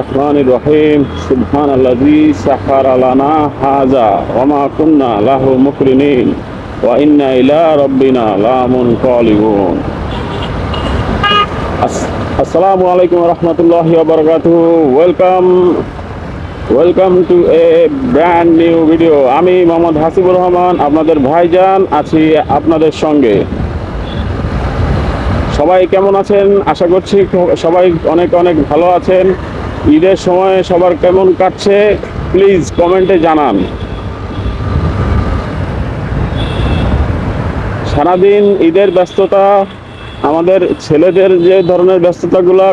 রহমান রহিম Alana হাজা কুন্না ইলা রব্বিনা আসসালামু আলাইকুম welcome welcome to a brand new video আমি মোহাম্মদ হাসিবুর রহমান, আপনাদের ভাইজান, আছি আপনাদের সঙ্গে। সবাই কেমন আছেন? আশা করছি সবাই অনেক অনেক ভালো আছেন। ঈদের সময় সবার কেমন কাটছে? প্লিজ কমেন্টে জানান। সারাদিন ঈদের ব্যস্ততা, আমাদের ছেলেদের যে ধরনের ব্যস্ততাগুলো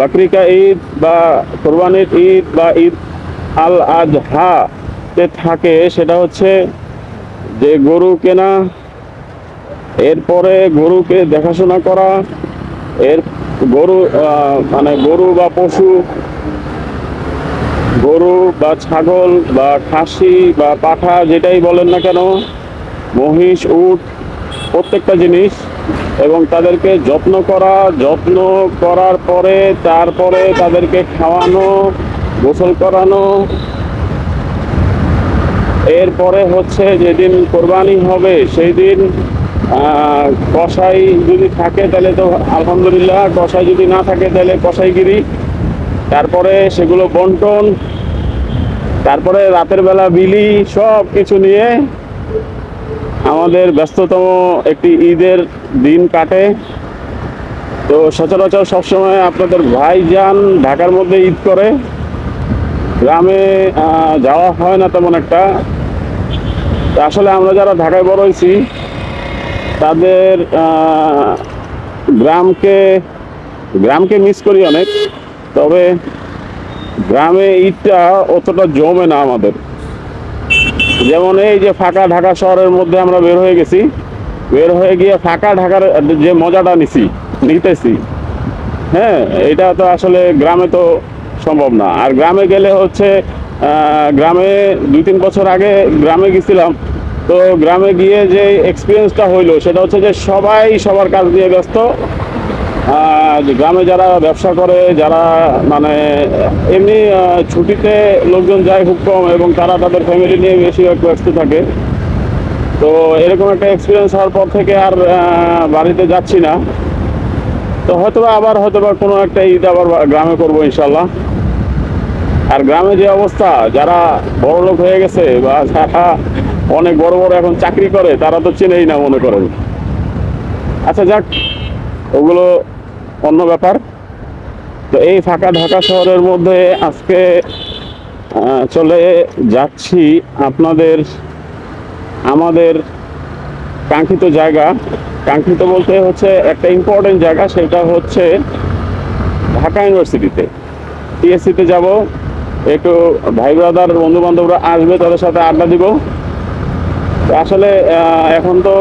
বাকরিকা ঈদ বা কোরবানির ঈদ বা ঈদ আল আজহাতে থাকে, সেটা হচ্ছে যে গরু কেনা এরপরে গরুকে দেখাশোনা করা, এর গরু মানে গরু বা পশু, গরু বা ছাগল বা খাসি বা পাঠা যেটাই বলেন না কেন, মহিষ, উট, প্রত্যেকটা জিনিস এবং তাদেরকে যত্ন করা, যত্ন করার পরে তারপরে তাদেরকে খাওয়ানো, গোসল করানো। এরপরে হচ্ছে যেদিন কোরবানি হবে, সেই দিন কসাই যদি থাকে তাহলে তো আলহামদুলিল্লাহ, কসাই যদি না থাকে তাহলে কসাইগিরি। তারপরে সেগুলো বন্টন, তারপরে রাতের বেলা বিলি, সব কিছু নিয়ে আমাদের ব্যস্ততম একটি ঈদের দিন কাটে। তো সচরাচর সবসময় আপনাদের ভাই যান ঢাকার মধ্যে ঈদ করে। গ্রামে যাওয়া হয় না তেমন একটা। আসলে আমরা যারা ঢাকায় বড় হয়েছি তাদের গ্রামকে গ্রামকে মিস করি অনেক, তবে গ্রামে ঈদটা অতটা জমে না আমাদের। যেমন এই যে ফাঁকা ঢাকা শহরের মধ্যে আমরা বের হয়ে গেছি, বের হয়ে গিয়ে ফাঁকা ঢাকার যে মজাটা নিছি, নিতেছি হ্যাঁ এটা তো আসলে গ্রামে তো সম্ভব না। আর গ্রামে গেলে হচ্ছে গ্রামে দুই তিন বছর আগে গ্রামে গেছিলাম তো গ্রামে গিয়ে যে এক্সপিরিয়েন্সটা হইল, সেটা হচ্ছে যে সবাই সবার কাজ দিয়ে ব্যস্ত। গ্রামে যারা ব্যবসা করে, যারা মানে এমনি ছুটিতে লোকজন যায় খুব কম এবং তারা তাদের ফ্যামিলি নিয়ে বেশি একটু ব্যস্ত থাকে। তো এরকম একটা এক্সপিরিয়েন্স হওয়ার পর থেকে আর বাড়িতে যাচ্ছি না। তো হয়তোবা আবার হয়তো বা কোনো একটা ঈদ আবার গ্রামে করব ইনশাল্লাহ আর গ্রামে যে অবস্থা, যারা বড় লোক হয়ে গেছে বা যারা অনেক বড় বড় এখন চাকরি করে, তারা তো চেনেই না মনে করেন। আচ্ছা যাক, ওগুলো অন্য ব্যাপার। তো এই ফাঁকা ঢাকা শহরের মধ্যে আজকে চলে যাচ্ছি আপনাদের, আমাদের কাঙ্ক্ষিত জায়গা। কাঙ্ক্ষিত বলতে হচ্ছে একটা ইম্পর্টেন্ট জায়গা, সেটা হচ্ছে ঢাকা ইউনিভার্সিটিতে। টিএসসিতে যাব, একটু ভাই ব্রাদার বন্ধু বান্ধবরা আসবে, তাদের সাথে আড্ডা দিব। আসলে এখন তো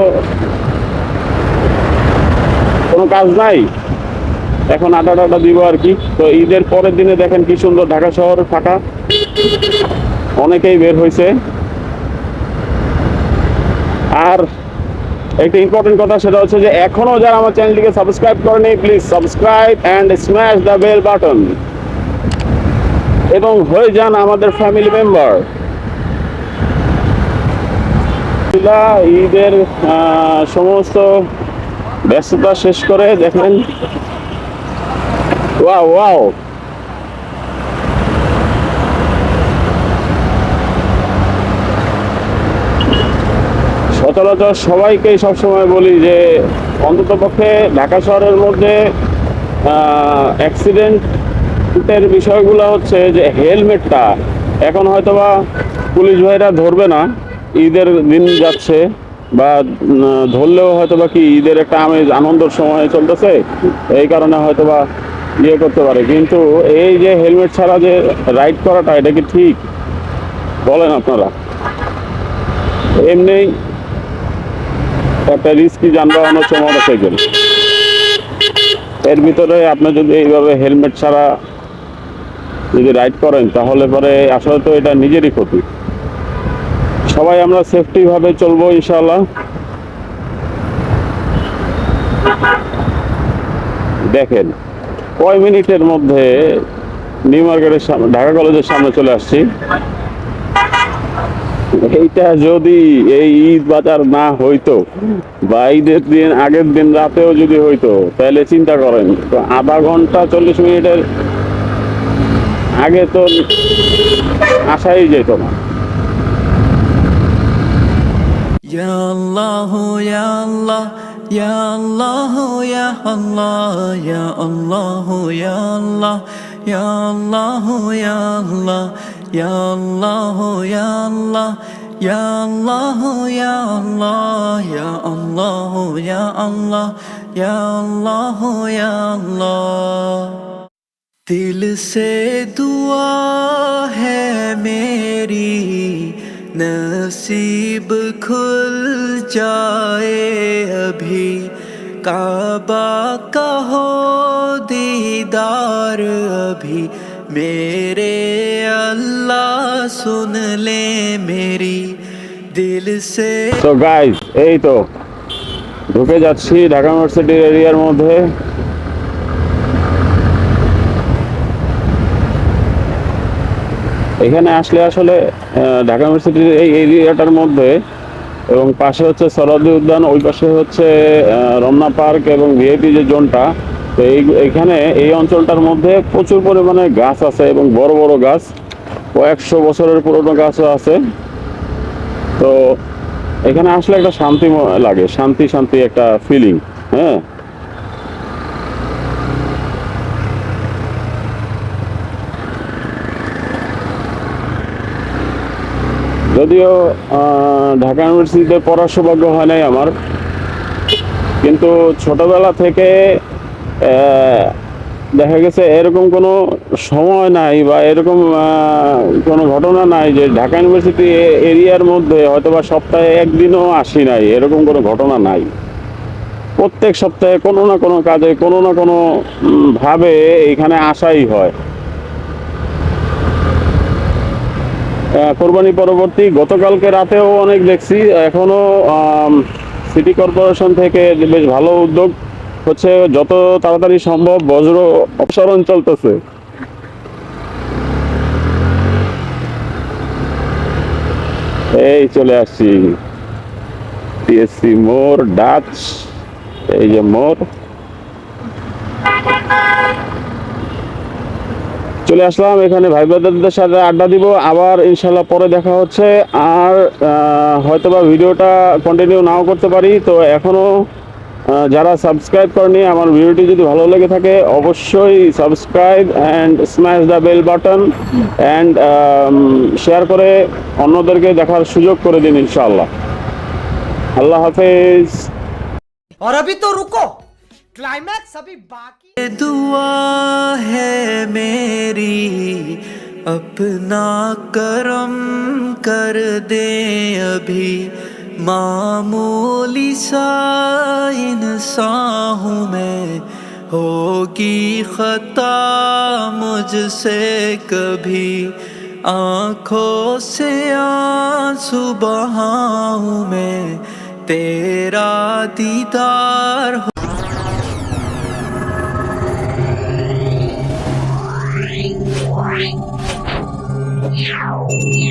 কোনো কাজ নাই। এখন আড্ডা টাড্ডা দিব আর কি। তো ঈদের পরের দিনে দেখেন কি সুন্দর ঢাকা শহর ফাঁকা। অনেকেই বের হয়েছে আর একটা ইম্পর্টেন্ট কথা, সেটা হচ্ছে যে এখনও যারা আমার চ্যানেলটিকে সাবস্ক্রাইব করেনি please subscribe and smash the bell button এবং হয়ে যান আমাদের ফ্যামিলি মেম্বার ঈদের সমস্ত ব্যস্ততা শেষ করে দেখেন। Wow wow. সচরাচর সবাইকেই সবসময় বলি যে, অন্তত পক্ষে ঢাকা শহরের মধ্যে অ্যাক্সিডেন্টের বিষয়গুলো হচ্ছে যে হেলমেটটা এখন হয়তোবা পুলিশ ভাইরা ধরবে না। ঈদের দিন যাচ্ছে বা ধরলেও হয়তো বা কি ঈদের একটা আমেজ, আনন্দের সময় চলতেছে, এই কারণে হয়তোবা ইয়ে করতে পারে। কিন্তু এই যে হেলমেট ছাড়া যে রাইড করাটা, এটা কি ঠিক? বলেন আপনারা। এমনি একটা রিস্কি যানবাহন হচ্ছে মোটরসাইকেল এর ভিতরে আপনি যদি এইভাবে হেলমেট ছাড়া যদি রাইড করেন, তাহলে পরে আসলে তো এটা নিজেরই ক্ষতি। সবাই আমরা সেফটি ভাবে চলবো ইনশাল্লাহ দেখেন, কয় মিনিটের মধ্যে নিউ মার্কেটের সামনে, ঢাকা কলেজের সামনে চলে আসছি। এইটা যদি এই ঈদ বাজার না হইতো বা ঈদের দিন, আগের দিন রাতেও যদি হইতো, তাহলে চিন্তা করেন, তো আধা ঘণ্টা চল্লিশ মিনিটের আগে তো আসাই যেত না। ইয়া আল্লাহ ইয়া আল্লাহ ইয়া আল্লাহ ইয়া আল্লাহ ইয়া আল্লাহ ইয়া আল্লাহ ইয়া আল্লাহ ইয়া আল্লাহ ইয়া আল্লাহ ইয়া আল্লাহ ইয়া আল্লাহ ইয়া আল্লাহ ইয়া আল্লাহ ইয়া আল্লাহ ইয়া আল্লাহ ইয়া আল্লাহ দিল সে দুয়া হ্যাঁ মেরি নসিব जाए अभी काबा का हो दीदार अभी मेरे अल्लाह सुन ले मेरी दिल से তো গাইজ এই তো ঢুকে যাচ্ছি ঢাকা ইউনিভার্সিটির এরিয়ার মধ্যে এখানে আসলে আসলে আহ, ঢাকা ইউনিভার্সিটির এই এরিয়াটার মধ্যে এবং পাশে হচ্ছে সরদি উদ্যান, ওই পাশে হচ্ছে রমনা পার্ক এবং ভিআইপি যে জোনটা, তো এই, এখানে এই অঞ্চলটার মধ্যে প্রচুর পরিমাণে গাছ আছে এবং বড় বড় গাছ। কয়েকশো বছরের পুরনো গাছও আছে। তো এখানে আসলে একটা শান্তি লাগে, শান্তি শান্তি একটা ফিলিং হ্যাঁ? যদিও ঢাকা ইউনিভার্সিটিতে পড়ার সৌভাগ্য হয় নাই আমার। কিন্তু ছোটবেলা থেকে দেখা গেছে এরকম কোনো সময় নাই বা এরকম কোনো ঘটনা নাই যে ঢাকা ইউনিভার্সিটি এরিয়ার মধ্যে হয়তো বা সপ্তাহে একদিনও আসি নাই, এরকম কোনো ঘটনা নাই। প্রত্যেক সপ্তাহে কোনো না কোনো কাজে, কোনো না কোনো ভাবে এখানে আসাই হয়। কোরবানি পরবর্তী, গতকালকে রাতেও অনেক দেখছি এখনও সিটি কর্পোরেশন থেকে বেশ ভালো উদ্যোগ হচ্ছে, যত তাড়াতাড়ি সম্ভব বজ্র অপসারণ চলতেছে। এই চলে আসছি। টিএসসি মোর ডাচ, এই যে মোর চলে আসলাম এখানে ভাই ব্রাদারদের সাথে আড্ডা দিব আবার ইনশাল্লাহ পরে দেখা হচ্ছে আর আহ, হয়তোবা ভিডিওটা কন্টিনিউ নাও করতে পারি তো এখনো আহ, যারা সাবস্ক্রাইব করেনি আমার ভিডিওটি যদি ভালো লেগে থাকে অবশ্যই subscribe and smash the bell button and share করে অন্যদেরকে দেখার সুযোগ করে দিন ইনশাআল্লাহ আল্লাহ হাফেজ और अभी तो रुको کلائمیکس ابھی باقی دعا ہے میری اپنا کرم کر دیں ابھی معمولی سا انسان ہوں میں ہوگی خطا مجھ سے کبھی آنکھوں سے آنسو بہاؤں میں تیرا دیدار ہو Yeah.